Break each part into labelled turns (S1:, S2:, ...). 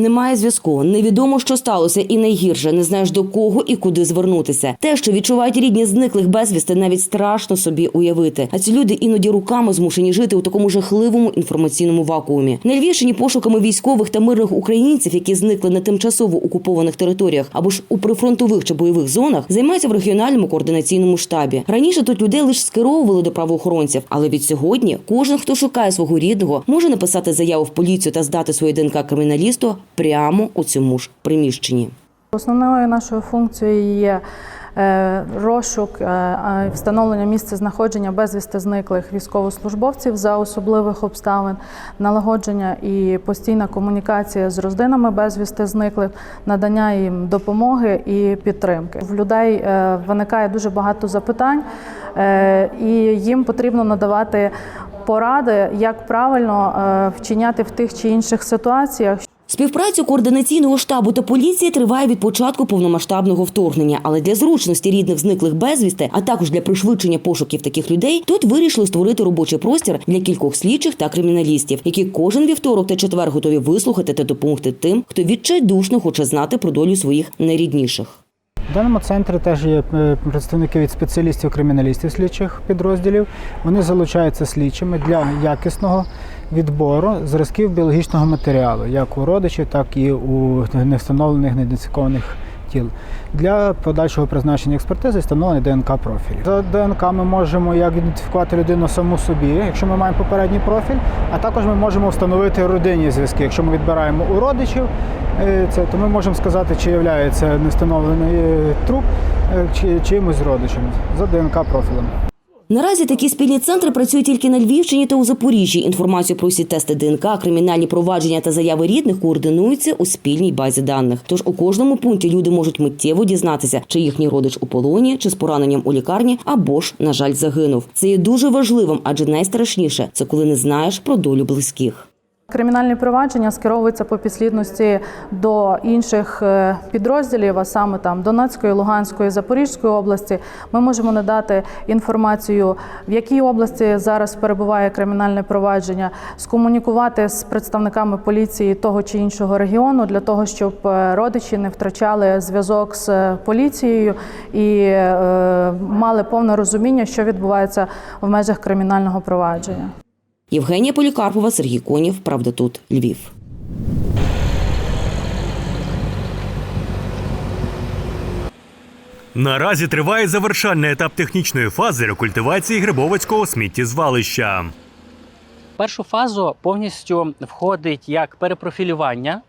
S1: Немає зв'язку, невідомо, що сталося, і найгірше не знаєш до кого і куди звернутися. Те, що відчувають рідні зниклих безвісти, навіть страшно собі уявити. А ці люди іноді руками змушені жити у такому жахливому інформаційному вакуумі. На пошуками військових та мирних українців, які зникли на тимчасово окупованих територіях або ж у прифронтових чи бойових зонах, займаються в регіональному координаційному штабі. Раніше тут людей лише скеровували до правоохоронців, але від сьогодні кожен, хто шукає свого рідного, може написати заяву в поліцію та здати своє ДНК криміналісту прямо у цьому ж приміщенні.
S2: Основною нашою функцією є е, розшук, е, встановлення місця знаходження безвісти зниклих військовослужбовців за особливих обставин, налагодження і постійна комунікація з родинами безвісти зниклих, надання їм допомоги і підтримки. В людей е, виникає дуже багато запитань, і їм потрібно надавати поради, як правильно вчиняти в тих чи інших ситуаціях.
S1: Співпраця координаційного штабу та поліції триває від початку повномасштабного вторгнення, але для зручності рідних зниклих безвісти, а також для пришвидшення пошуків таких людей, тут вирішили створити робочий простір для кількох слідчих та криміналістів, які кожен вівторок та четвер готові вислухати та допомогти тим, хто відчайдушно хоче знати про долю своїх найрідніших.
S3: В даному центрі теж є е, представники від спеціалістів криміналістів слідчих підрозділів. Вони залучаються слідчими для якісного відбору зразків біологічного матеріалу, як у родичів, так і у невстановлених неідентифікованих тіл. Для подальшого призначення експертизи встановлення ДНК профіль. За ДНК ми можемо як ідентифікувати людину саму собі, якщо ми маємо попередній профіль, а також ми можемо встановити родинні зв'язки. Якщо ми відбираємо у родичів, е, це то ми можемо сказати, чи є невстановлений е, труп е, чи чимось родичем за ДНК профілем.
S1: Наразі такі спільні центри працюють тільки на Львівщині та у Запоріжжі. Інформацію про всі тести ДНК, кримінальні провадження та заяви рідних координуються у спільній базі даних. Тож у кожному пункті люди можуть миттєво дізнатися, чи їхній родич у полоні, чи з пораненням у лікарні, або ж, на жаль, загинув. Це є дуже важливим, адже найстрашніше це коли не знаєш про долю близьких.
S2: Кримінальні провадження скеровуються по підслідності до інших е, підрозділів, а саме там Донецької, Луганської, Запорізької області. Ми можемо надати інформацію, в якій області зараз перебуває кримінальне провадження, скомунікувати з представниками поліції того чи іншого регіону для того, щоб е, родичі не втрачали зв'язок з е, поліцією і е, мали повне розуміння, що відбувається в межах кримінального провадження.
S1: Євгенія Полікарпова, Сергій Конів. Правда, тут Львів.
S4: Наразі триває завершальний етап технічної фази рекультивації Грибовицького сміттєзвалища.
S5: Першу фазу повністю входить як перепрофілювання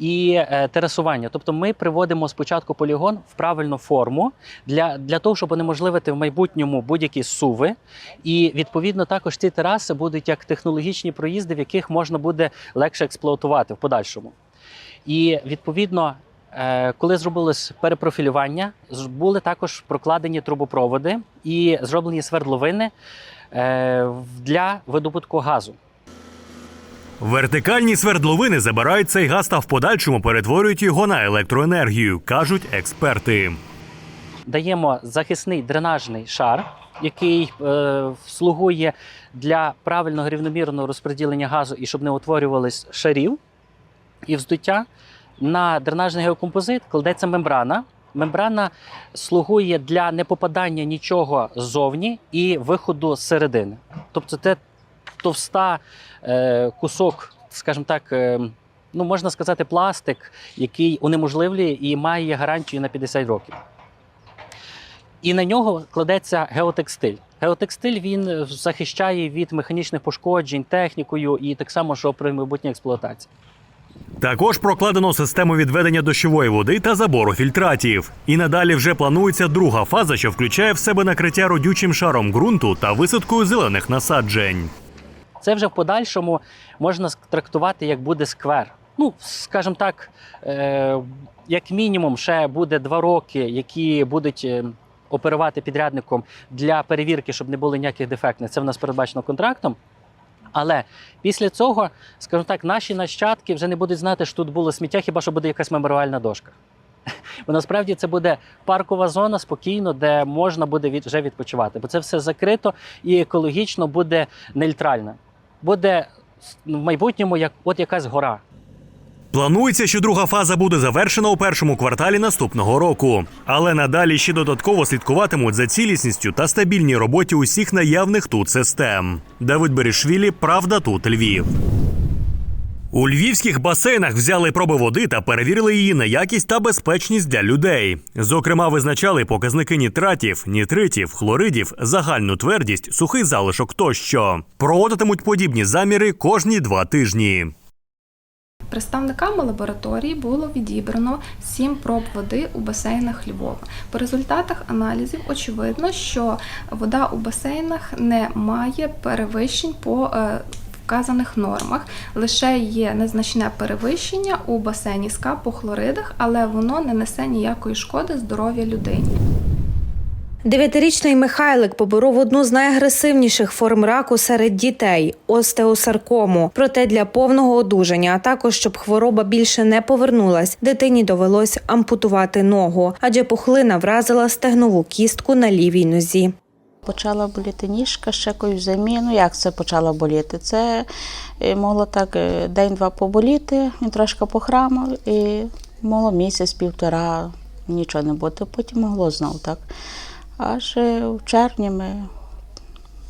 S5: і е, терасування. Тобто ми приводимо спочатку полігон в правильну форму для, для того, щоб унеможливити в майбутньому будь-які суви. І відповідно також ці тераси будуть як технологічні проїзди, в яких можна буде легше експлуатувати в подальшому. І відповідно. е, Коли зробилось перепрофілювання, були також прокладені трубопроводи і зроблені свердловини е, для видобутку газу.
S4: Вертикальні свердловини забирають цей газ та в подальшому перетворюють його на електроенергію, кажуть експерти.
S5: даємо захисний дренажний шар, який е, слугує для правильного рівномірного розподілення газу і щоб не утворювались шарів і вздуття. На дренажний геокомпозит кладеться мембрана. Мембрана слугує для непопадання нічого ззовні і виходу з середини. Тобто це товста кусок, скажімо так, е, ну можна сказати, пластик, який унеможливлює і має гарантію на 50 років. І на нього кладеться геотекстиль. Геотекстиль він е, захищає від механічних пошкоджень технікою і так само, що при майбутній експлуатації.
S4: Також прокладено систему відведення дощової води та забору фільтратів. І надалі вже планується друга фаза, що включає в себе накриття родючим шаром ґрунту та висадкою зелених насаджень.
S5: Це вже в подальшому можна трактувати як буде сквер. Ну, скажімо так, е, як мінімум, ще буде два роки, які будуть е, оперувати підрядником для перевірки, щоб не було ніяких дефектів. Це в нас передбачено контрактом. Але після цього, скажімо так, наші нащадки вже не будуть знати, що тут було сміття, хіба що буде якась меморіальна дошка. Бо насправді це буде паркова зона спокійно, де можна буде від, вже відпочивати. Бо це все закрито і екологічно буде нейтрально. Буде в майбутньому як от якась гора.
S4: Планується, що друга фаза буде завершена у першому кварталі наступного року. Але надалі ще додатково слідкуватимуть за цілісністю та стабільній роботі усіх наявних тут систем. Давид Берішвілі, Правда, тут Львів. У львівських басейнах взяли проби води та перевірили її на якість та безпечність для людей. Зокрема, визначали показники нітратів, нітритів, хлоридів, загальну твердість, сухий залишок тощо. Проводитимуть подібні заміри кожні два тижні.
S6: Представниками лабораторії було відібрано 7 проб води у басейнах Львова. По результатах аналізів очевидно, що вода у басейнах не має перевищень по е, вказаних нормах. Лише є незначне перевищення у басейні СКА по хлоридах, але воно не несе ніякої шкоди здоров'я людині.
S7: Дев'ятирічний Михайлик поборов одну з найагресивніших форм раку серед дітей остеосаркому. Проте для повного одужання, а також щоб хвороба більше не повернулась, дитині довелось ампутувати ногу, адже пухлина вразила стегнову кістку на лівій нозі.
S8: Почала боліти ніжка, ще якоюсь заміну. Як це почала боліти? Це е, могло так е, день-два поболіти, він трошки похрамав і могло місяць-півтора нічого не бути. Потім могло знову так. Аж е, в червні ми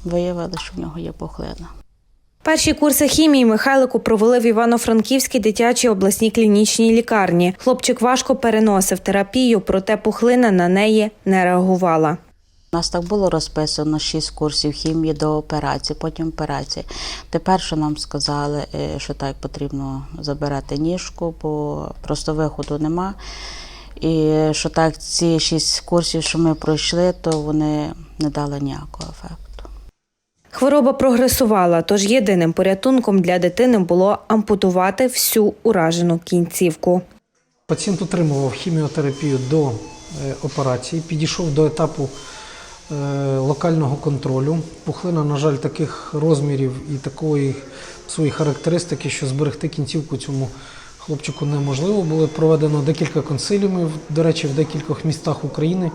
S8: виявили, що в нього є пухлина.
S7: Перші курси хімії Михайлику провели в Івано-Франківській дитячій обласній клінічній лікарні. Хлопчик важко переносив терапію, проте пухлина на неї не реагувала.
S8: У нас так було розписано 6 курсів хімії до операції, потім операції. Тепер що нам сказали, е, що так потрібно забирати ніжку, бо просто виходу нема. І що так, ці 6 курсів, що ми пройшли, то вони не дали ніякого ефекту.
S7: Хвороба прогресувала, тож єдиним порятунком для дитини було ампутувати всю уражену кінцівку.
S9: Пацієнт отримував хіміотерапію до е, операції, підійшов до етапу локального контролю. Пухлина, на жаль, таких розмірів і такої своєї характеристики, що зберегти кінцівку цьому хлопчику неможливо. Було проведено декілька консиліумів, до речі, в декількох містах України.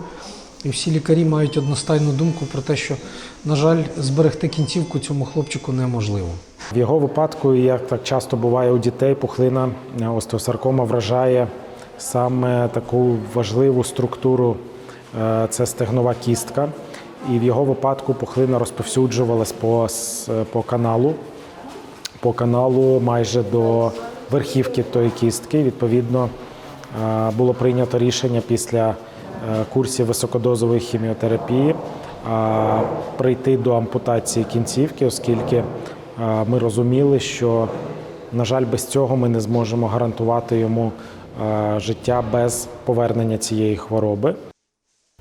S9: І всі лікарі мають одностайну думку про те, що, на жаль, зберегти кінцівку цьому хлопчику неможливо.
S10: В його випадку, як так часто буває у дітей, пухлина е, остеосаркома вражає саме таку важливу структуру е, це стегнова кістка. І в його випадку пухлина розповсюджувалась по, по каналу, по каналу майже до верхівки тої кістки. Відповідно, е, було прийнято рішення після е, курсів високодозової хіміотерапії е, прийти до ампутації кінцівки, оскільки е, ми розуміли, що, на жаль, без цього ми не зможемо гарантувати йому е, життя без повернення цієї хвороби.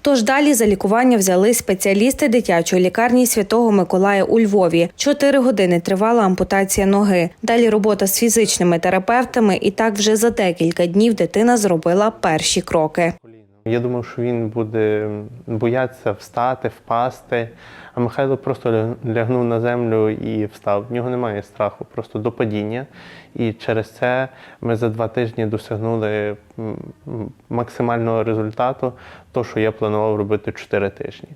S7: Тож далі за лікування взяли спеціалісти дитячої лікарні Святого Миколая у Львові. Чотири години тривала ампутація ноги. Далі робота з фізичними терапевтами, і так вже за декілька днів дитина зробила перші кроки.
S11: Я думав, що він буде боятися встати, впасти. А Михайло просто лягнув на землю і встав. В нього немає страху, просто до падіння. І через це ми за два тижні досягнули максимального результату, то, що я планував робити чотири тижні.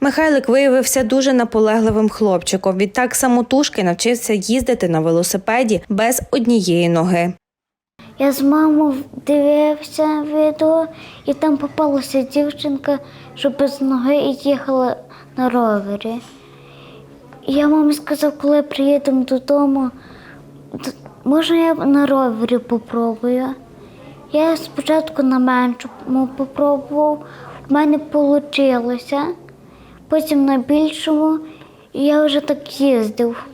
S7: Михайлик виявився дуже наполегливим хлопчиком. Відтак самотужки навчився їздити на велосипеді без однієї ноги.
S12: Я з мамою дивився відео, і там попалася дівчинка, що без ноги і їхала на ровері. Я мамі сказав, коли приїдемо додому, можна я на ровері попробую. Я спочатку на меншому попробував, в мене вийшло, потім на більшому, і я вже так їздив.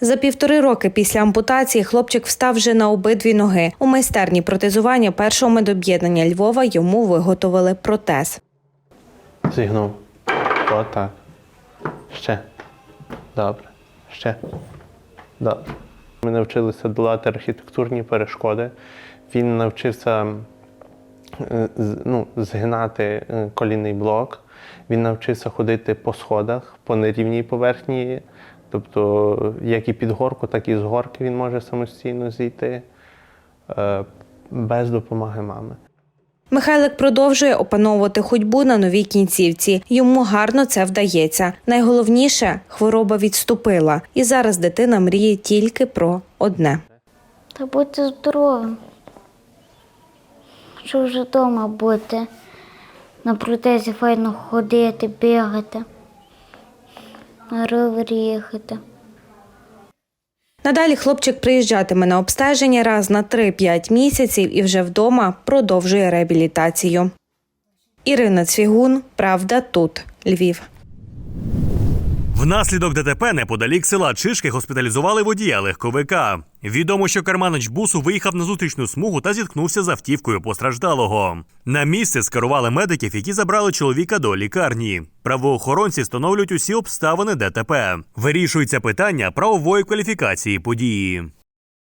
S7: За півтори роки після ампутації хлопчик встав вже на обидві ноги. У майстерні протезування першого медоб'єднання Львова йому виготовили протез.
S11: Зігнув. Отак. Ще. Добре. Ще. Добре. Ми навчилися долати архітектурні перешкоди. Він навчився е, ну, згинати е, колінний блок. Він навчився ходити по сходах, по нерівній поверхні. Тобто, як і під горку, так і з горки він може самостійно зійти е, без допомоги мами.
S7: Михайлик продовжує опановувати ходьбу на новій кінцівці. Йому гарно це вдається. Найголовніше хвороба відступила, і зараз дитина мріє тільки про одне.
S12: Та бути здоровим. Щоб вже вдома бути. На протезі файно ходити, бігати, на ровері їхати.
S7: Надалі хлопчик приїжджатиме на обстеження раз на 3-5 місяців і вже вдома продовжує реабілітацію. Ірина Цвігун, Правда, тут Львів.
S4: Внаслідок ДТП неподалік села Чишки госпіталізували водія легковика. Відомо, що Карманич бусу виїхав на зустрічну смугу та зіткнувся з автівкою постраждалого. На місце скерували медиків, які забрали чоловіка до лікарні. Правоохоронці встановлюють усі обставини ДТП. Вирішується питання правової кваліфікації події.